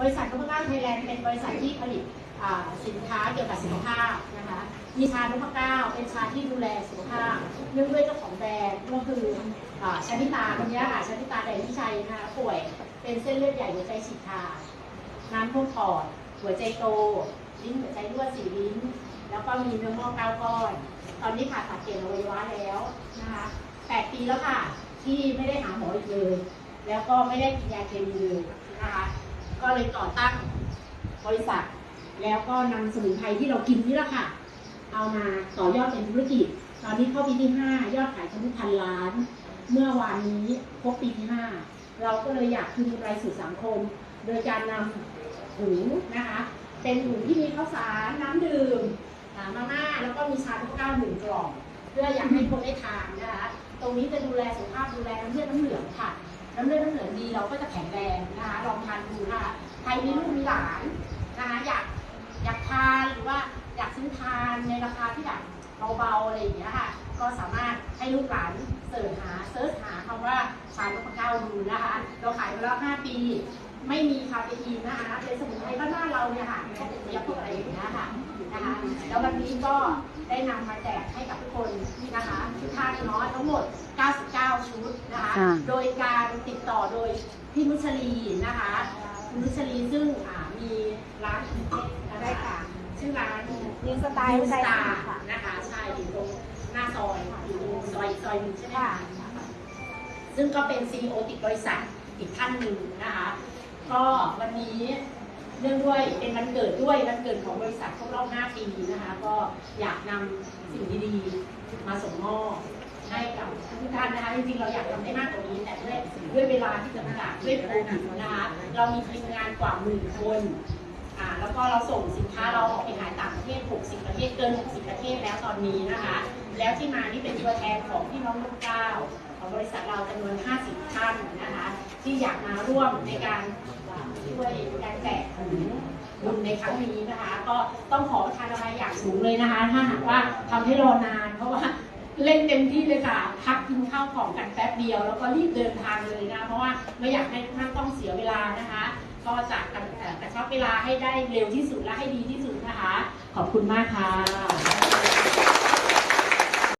บริษัทนพเก้าไทยแลนด์เป็นบริษัทที่ผลิตสินค้าเกี่ยวกับสุขภาพนะคะมีชานพเก้าเป็นชาที่ดูแลสุขภาพเนื่องด้วยเจ้าของแบรนด์ก็คือชานิตาคนนี้ค่ะชานิตาแดงวิชัยนะคะป่วยเป็นเส้นเลือดใหญ่หัวใจฉีกขาดน้ำท่วมปอดหัวใจโต ลิ้นหัวใจรั่วสีลิ้น แล้วก็มีเนื้องอกเก้าก้อน ตอนนี้ผ่าตัดเปลี่ยนอวัยวะแล้วนะคะแปดปีแล้วค่ะที่ไม่ได้หาหมออีกเลย แล้วก็ไม่ได้กินยาเคมีเลยนะคะ ก็เลยก่อตั้งบริษัท แล้วก็นำสมุนไพรที่เรากินนี่แหละค่ะ เอามาต่อยอดเป็นธุรกิจ ตอนนี้เข้าปีที่ 5 ยอดขายทะลุพันล้าน เมื่อวานนี้ครบปีที่ 5 เราก็เลยอยากคืนกำไรสู่สังคม โดยการนำถุงนะคะ เป็นถุงที่มีข้าวสารน้ำดื่มมาม่าแล้วก็มีชาทุกเก้าหนึ่งกล่อง เพื่ออยากให้คนได้ทานนะคะ ตรงนี้จะดูแลสุขภาพดูแลน้ำเลือดน้ำเหลืองค่ะ น้ำเลือดน้ำเหลืองดีเราก็จะแข็งแรงนะคะลองทานดูนะคะใครมีลูกมีหลานนะคะอยากอยากทานหรือว่าอยากซื้อทานในราคาที่แบบเบาๆอะไรอย่างเงี้ยค่ะ ก็สามารถให้ลูกหลานเสิร์ชหาเซิร์ชหาคำว่าชานกพะเก้าดูนะคะ เราขายมาแล้ว 5 ปี ไม่มีคาเฟอีนนะคะเป็นสมุนไพรบ้านเราเนี่ยค่ะพวกเจี๊ยบพวกอะไรอย่างเงี้ยค่ะนะคะแล้ววันนี้ก็ได้นำมาแจกให้กับทุกคนนะคะทุกท่านเนาะทั้งหมด 9 99ชุดนะคะค่ะโดยการติดต่อโดยพี่นุชลีนะคะคุณนุชลีซึ่งอ่ามีร้านอะไรค่ะ ชื่อร้าน นิวสไตล์นิวสใช่ตาค่ะร์นะคะใช่อยู่ตรงหน้าซอยอยู่ตรงซอยซอยหนึ่งใช่ไหมคะซึ่งก็เป็นซีอติดบริษัทอีกท่านหนึ่งนะคะ ก็วันนี้เนื่องด้วยเป็นวันเกิดด้วยวันเกิดของบริษัทครบรอบ 5 ปีนะคะ ก็อยากนำสิ่งดีๆ มาส่งมอบให้กับทุกท่า นะคะจริงๆเราอยากทำได้มากกว่านี้แต่ด้วยด้วยเวลาที่จำกัดด้วยโควิดนะคะเรามีทีมงานกว่าหมื่นคนอ่าแล้วก็เราส่งสินค้าเราออกไปขายต่างประเทศ 60 ประเทศเกิน 60 ประเทศแล้วตอนนี้นะคะ แล้วที่มานี่เป็นตัวแทนของพี่น้องลูกเก้าของบริษัทเราจำนวน 50 ท่านนะคะ ที่อยากมาร่วมในการช่วยการแจกถุงบุญในครั้งนี้นะคะ ก็ต้องขอประทานอภัยอย่างสูงเลยนะคะ ถ้าหากว่าทำให้รอนานเพราะว่า เล่นเต็มที่เลยค่ะ พักกินข้าวของกันแป๊บเดียว แล้วก็รีบเดินทางเลยนะ เพราะว่าไม่อยากให้ท่านต้องเสียเวลานะคะ ก็จะกระเอ่อกระชับเวลาให้ได้เร็วที่สุดและให้ดีที่สุดนะคะ ขอบคุณมากค่ะ